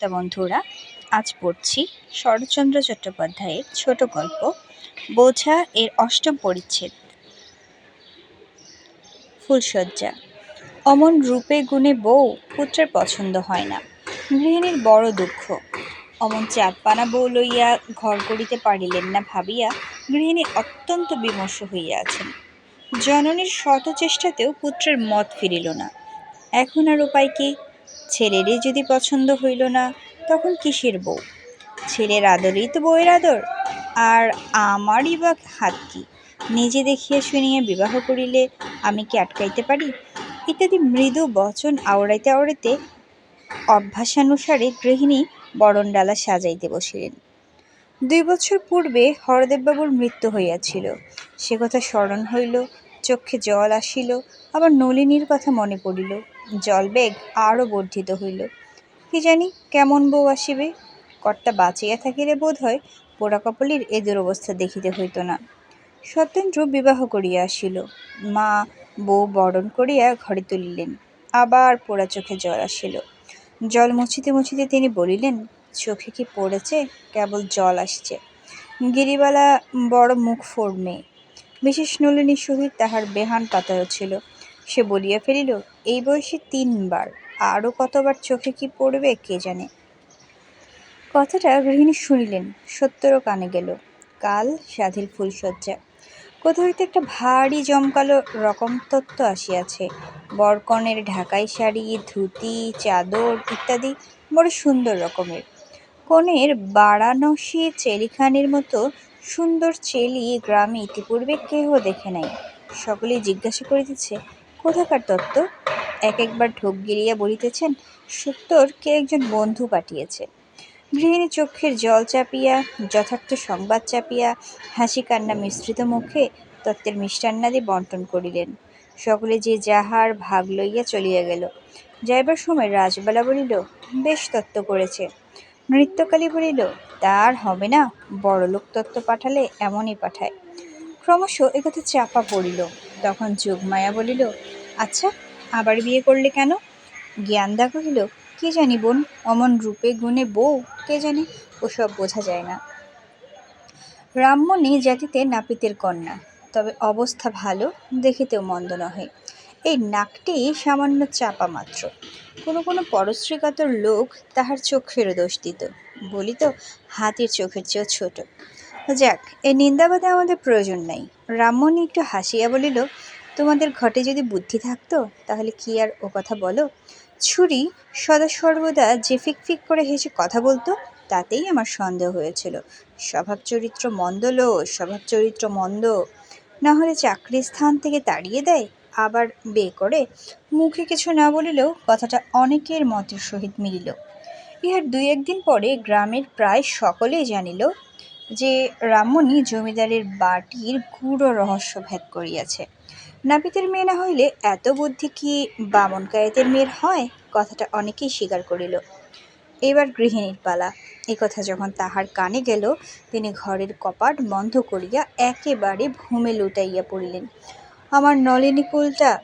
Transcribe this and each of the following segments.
তা বন্ধুরা, আজ পড়ছি শরৎচন্দ্র চট্টোপাধ্যায়ের ছোট গল্প, বোঝা এর অষ্টম পরিচ্ছেদ। ফুলশয্যা। অমন রূপে গুণে বউ পুত্রের পছন্দ হয় না। গৃহিণীর বড় দুঃখ। অমন চাঁদপানা বউ লইয়া ঘর করিতে পারিলেন না ভাবিয়া গৃহিণী অত্যন্ত বিমর্ষ হইয়া আছেন। জননীর শত চেষ্টাতেও পুত্রের মত ফিরিল না। এখন আর উপায় কি? ছেলেরই যদি পছন্দ হইল না, তখন কিসের বউ? ছেলের আদরেই তো বউয়ের আদর। আর আমারই বা হাত কি? নিজে দেখিয়া শুনিয়া বিবাহ করিলে আমি কি আটকাইতে পারি? ইত্যাদি মৃদু বচন আওড়াইতে আওড়াইতে অভ্যাসানুসারে গৃহিণী বরণডালা সাজাইতে বসিলেন। দুই বছর পূর্বে হরদেববাবুর মৃত্যু হইয়াছিল। সে কথা স্মরণ হইল চক্ষে জল আসিল, আবার নলিনীর কথা মনে পড়িল। জলবেগ আরও বর্ধিত হইল। কি জানি কেমন বউ আসিবে? কর্তা বাঁচিয়া থাকিলে বোধ হয় পোড়া কপালির এ দুরবস্থা দেখিতে হইত না। সত্যেন্দ্র বিবাহ করিয়া আসিল। মা বউ বরণ করিয়া ঘরে তুলিলেন। আবার পোড়া চোখে জল আসিল। জল মুছিতে মুছিতে তিনি বলিলেন, চোখে কি পড়েছে? কেবল জল আসছে। গিরিবালা বড় মুখ ফোর মেয়ে। বিশেষ নলিনীর সহিত তাহার বেহান পাতাও ছিল। সে বলিয়া ফেলিল, এই বয়সে তিনবার আরও কতবার চোখে কি পড়বে কে জানে? কথাটা গৃহিণী শুনিলেন, সত্যরও কানে গেল, কাল সাধিল ফুলশয্যা। কোথা হইতে একটা ভারী জমকালো রকম তত্ত্ব আসিয়াছে। বরকনের ঢাকাই শাড়ি, ধুতি, চাদর ইত্যাদি বড় সুন্দর রকমের। কনের বারাণসী চেলিখানির মতো সুন্দর চেলি গ্রামে ইতিপূর্বে কেহ দেখে নাই। সকলেই জিজ্ঞাসা করিতেছে, কোথাকার তত্ত্ব এক একবার ঢোক গিরিয়া বলিতেছেন, সত্তর কে একজন বন্ধু পাঠিয়েছে। গৃহিণী চক্ষের জল চাপিয়া, যথার্থ সংবাদ চাপিয়া, হাসি কান্না মিশ্রিত মুখে তত্ত্বের মিষ্টান্নাদি বন্টন করিলেন। সকলে যে যাহার ভাগ লইয়া চলিয়া গেল। যাইবার সময় রাজবালা বলিল, বেশ তত্ত্ব করেছে। নৃত্যকালী বলিল, তার হবে না, বড়লোক তত্ত্ব পাঠালে এমনই পাঠায়। ক্রমশ একথা চাপা পড়িল। তখন যোগমায়া বলিল আচ্ছা আবার বিয়ে করলে কেন? জ্ঞানদা কহিল, কে জানি বোন, অমন রূপে গুণে বউ, কে জানে? ওসব বোঝা যায় না। রামমণি জাতিতে নাপিতের কন্যা, তবে অবস্থা ভালো, দেখিতেও মন্দ নহে। এই নাকটি সামান্য চাপা মাত্র। কোনো কোনো পরশ্রীকাতর লোক তাহার চোখেরও দোষ দিত, বলিত হাতির চোখের চেয়েও ছোট। যাক এই নিন্দাবাদে আমাদের প্রয়োজন নাই। রামমণি একটু হাসিয়া বলিল, তোমাদের ঘটে যদি বুদ্ধি থাকতো, তাহলে কি আর ও কথা বলো? ছুরি সদা সর্বদা যে ফিক ফিক করে হেসে কথা বলতো, তাতেই আমার সন্দেহ হয়েছিল। স্বভাব চরিত্র মন্দ লো স্বভাব চরিত্র মন্দ। না হলে চাকরির স্থান থেকে তাড়িয়ে দেয়? আবার বে করে মুখে কিছু না বলিলেও কথাটা অনেকের মতের সহিত মিলিল। ইহার দুই একদিন পরে গ্রামের প্রায় সকলেই জানিল যে রামমণি জমিদারের বাটির গূঢ় রহস্য ভেদ করিয়াছে। নাপিতের মেয়ে না হইলে এত বুদ্ধি কি বামন কায়েতের মেয়ের হয়? কথাটা অনেকেই স্বীকার করিল। এবার গৃহিণীর পালা। এ কথা যখন তাহার কানে গেল, তিনি ঘরের কপাট বন্ধ করিয়া একেবারে ভূমে লুটাইয়া পড়িলেন। আমার নলিনী কুলটা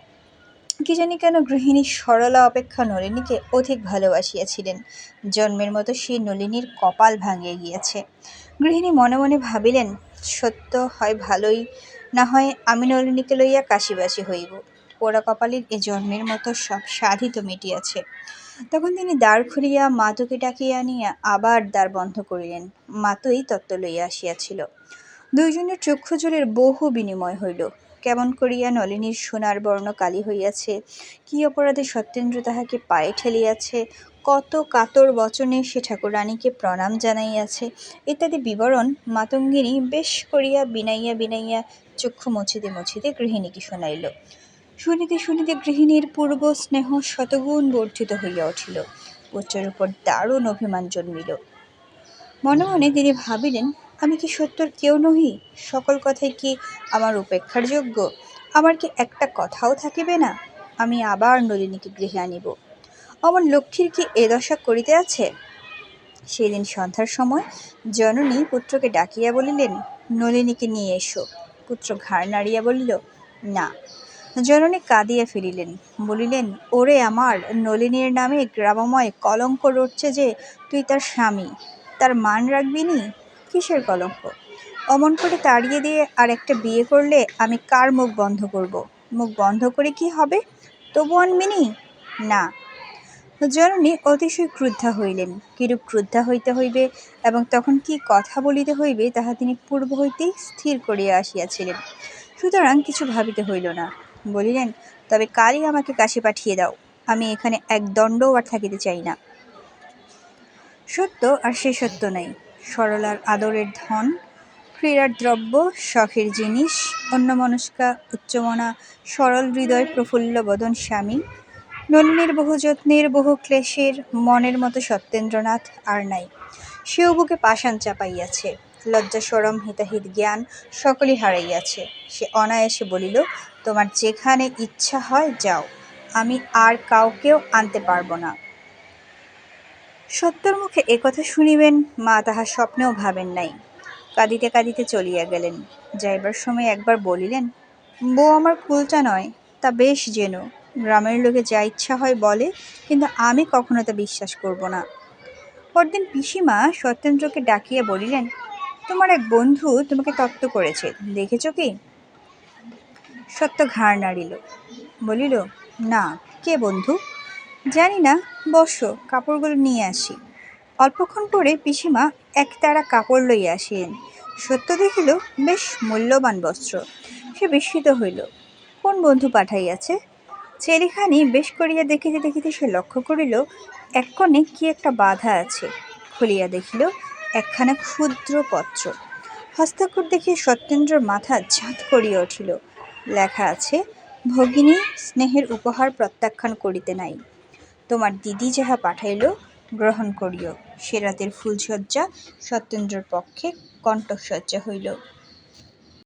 কি জানি কেন গৃহিণী সরলা অপেক্ষা নলিনীকে অধিক ভালোবাসিয়াছিলেন। জন্মের মতো সেই নলিনীর কপাল ভাঙিয়া গিয়াছে। গৃহিণী মনে মনে ভাবিলেন, সত্য হয় ভালোই, না হয় আমি নলিনীকে লইয়া কাশিবাসী হইব। পোড়া কপালের এ জন্মের মতো সব সাধিত মিটিয়াছে। তখন তিনি দ্বার খুলিয়া মাতুকে ডাকিয়া আনিয়া আবার দ্বার বন্ধ করিলেন। মাতুই তত্ত্ব লইয়া আসিয়াছিল। দুইজনের চক্ষু জলের বহু বিনিময় হইল। কেমন করিয়া নলিনীর সোনার বর্ণ কালি হইয়াছে? কি অপরাধে সত্যেন্দ্র তাহাকে পায়ে ঠেলিয়াছে? কত কাতর বচনে সে ঠাকুরানীকে প্রণাম জানাইয়াছে? ইত্যাদি বিবরণ মাতঙ্গিনী বেশ করিয়া বিনাইয়া বিনাইয়া চক্ষু মুছিতে মুছিতে গৃহিণীকে শোনাইল। শুনিতে শুনিতে গৃহিণীর পূর্ব স্নেহ শতগুণ বর্ধিত হইয়া উঠিল। পুত্রের উপর দারুণ অভিমান জন্মিল। মনে মনে তিনি ভাবিলেন আমি কি সত্যর কেউ নহি? সকল কথাই কি আমার উপেক্ষার যোগ্য? আমার কি একটা কথাও থাকিবে না? আমি আবার নলিনীকে গৃহে আনিব। আমার লক্ষ্মীর কি এ দশা করিতে আছে? সেদিন সন্ধ্যার সময় জননী পুত্রকে ডাকিয়া বলিলেন, নলিনীকে নিয়ে এসো। পুত্র ঘাড় নাড়িয়া বলিল, না। জননী কাঁদিয়া ফিরিলেন, বলিলেন, ওরে আমার, নলিনীর নামে গ্রামময় কলঙ্ক রটছে যে তুই তার স্বামী। তার মান রাখবি নি? কিসের কলঙ্ক? অমন করে তাড়িয়ে দিয়ে আর একটা বিয়ে করলে আমি কার মুখ বন্ধ করব? মুখ বন্ধ করে কি হবে? তবু আনবি নি। জননী অতিশয় ক্রুদ্ধা হইলেন। কিরূপ ক্রুদ্ধা হইতে হইবে এবং তখন কি কথা বলিতে হইবে তাহা তিনি পূর্ব হইতেই স্থির করিয়া আসিয়াছিলেন। সুতরাং কিছু ভাবিতে হইল না। বলিলেন, তবে কালই আমাকে কাছে পাঠিয়ে দাও। আমি এখানে এক দণ্ডও আর থাকিতে চাই না। সত্য আর সে সত্য নাই। সরলার আদরের ধন, ক্রীড়ার দ্রব্য, শখের জিনিস, অন্যমনস্কা, উচ্চমনা, সরল হৃদয়, প্রফুল্ল বদন স্বামী, নলিনীর বহু যত্নের, বহু ক্লেশের, মনের মতো সত্যেন্দ্রনাথ আর নাই। সেও বুকে পাষাণ চাপাইয়াছে, লজ্জা সরম হিতাহিত জ্ঞান সকলই হারাইয়াছে। সে অনায়াসে বলিল, তোমার যেখানে ইচ্ছা হয় যাও, আমি আর কাউকেও আনতে পারব না। সত্যর মুখে একথা শুনিবেন, মা তাহা স্বপ্নেও ভাবেন নাই। কাঁদিতে কাঁদিতে চলিয়া গেলেন। যাইবার সময় একবার বলিলেন, বউ আমার কুলটা নয়, তা বেশ যেন গ্রামের লোকে যা ইচ্ছা হয় বলে, কিন্তু আমি কখনো তা বিশ্বাস করব না। পরদিন পিসিমা সত্যেন্দ্রকে ডাকিয়া বলিলেন, তোমার এক বন্ধু তোমাকে তত্ত্ব করেছে, দেখেছ কি? সত্য ঘাড় নাড়িল। বলিল, না, কে বন্ধু? জানি না। বসো, কাপড়গুলো নিয়ে আসি। অল্পক্ষণ পরে পিসিমা একতারা কাপড় লইয়া আসিলেন। সত্য দেখিল, বেশ মূল্যবান বস্ত্র। সে বিস্মিত হইল। কোন বন্ধু পাঠাইয়াছে? চেলিখানি বেশ করিয়া দেখিতে দেখিতে সে লক্ষ্য করিল, এক কোণে কি একটা বাধা আছে। খুলিয়া দেখিল, একখানা ক্ষুদ্র পত্র। হস্তাক্ষর দেখিয়া সত্যেন্দ্রর মাথা ঝাঁত করিয়া উঠিল। লেখা আছে, ভগিনী স্নেহের উপহার প্রত্যাখ্যান করিতে নাই। তোমার দিদি যাহা পাঠাইল গ্রহণ করিও। সে রাতের ফুলশয্যা সত্যেন্দ্রর পক্ষে কণ্ঠশয্যা হইল।